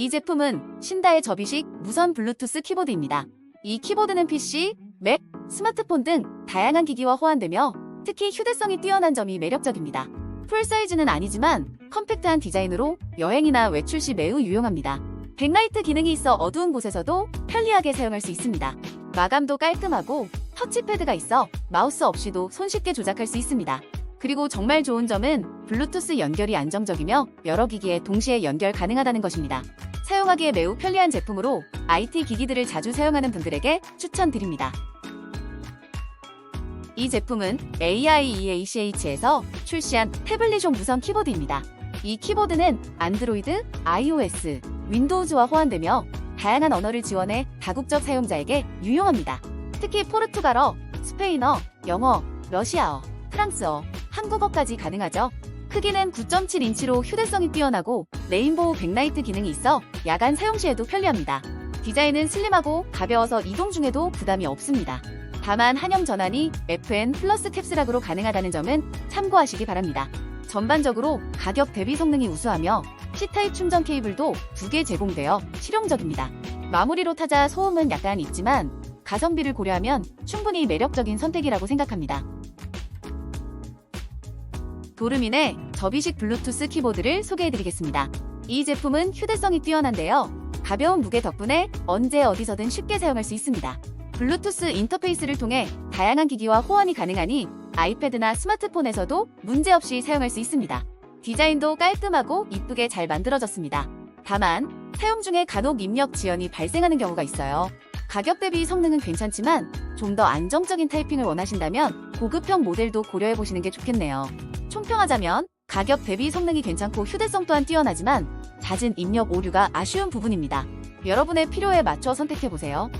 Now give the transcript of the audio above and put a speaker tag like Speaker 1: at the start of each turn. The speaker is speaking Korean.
Speaker 1: 이 제품은 신다의 접이식 무선 블루투스 키보드입니다. 이 키보드는 PC, 맥, 스마트폰 등 다양한 기기와 호환되며 특히 휴대성이 뛰어난 점이 매력적입니다. 풀 사이즈는 아니지만 컴팩트한 디자인으로 여행이나 외출 시 매우 유용합니다. 백라이트 기능이 있어 어두운 곳에서도 편리하게 사용할 수 있습니다. 마감도 깔끔하고 터치패드가 있어 마우스 없이도 손쉽게 조작할 수 있습니다. 그리고 정말 좋은 점은 블루투스 연결이 안정적이며 여러 기기에 동시에 연결 가능하다는 것입니다. 사용하기에 매우 편리한 제품으로 IT 기기들을 자주 사용하는 분들에게 추천드립니다. 이 제품은 AIEACH에서 출시한 태블릿용 무선 키보드입니다. 이 키보드는 안드로이드, iOS, 윈도우즈와 호환되며 다양한 언어를 지원해 다국적 사용자에게 유용합니다. 특히 포르투갈어, 스페인어, 영어, 러시아어, 프랑스어, 한국어까지 가능하죠. 크기는 9.7인치로 휴대성이 뛰어나고 레인보우 백라이트 기능이 있어 야간 사용 시에도 편리합니다. 디자인은 슬림하고 가벼워서 이동 중에도 부담이 없습니다. 다만 한염 전환이 FN 플러스 캡슐락으로 가능하다는 점은 참고하시기 바랍니다. 전반적으로 가격 대비 성능이 우수하며 C타입 충전 케이블도 두 개 제공되어 실용적입니다. 마무리로 타자 소음은 약간 있지만 가성비를 고려하면 충분히 매력적인 선택이라고 생각합니다. 도르민의 접이식 블루투스 키보드를 소개해드리겠습니다. 이 제품은 휴대성이 뛰어난데요. 가벼운 무게 덕분에 언제 어디서든 쉽게 사용할 수 있습니다. 블루투스 인터페이스를 통해 다양한 기기와 호환이 가능하니 아이패드나 스마트폰에서도 문제없이 사용할 수 있습니다. 디자인도 깔끔하고 이쁘게 잘 만들어졌습니다. 다만 사용 중에 간혹 입력 지연이 발생하는 경우가 있어요. 가격 대비 성능은 괜찮지만 좀 더 안정적인 타이핑을 원하신다면 고급형 모델도 고려해 보시는 게 좋겠네요. 총평하자면 가격 대비 성능이 괜찮고 휴대성 또한 뛰어나지만 잦은 입력 오류가 아쉬운 부분입니다. 여러분의 필요에 맞춰 선택해 보세요.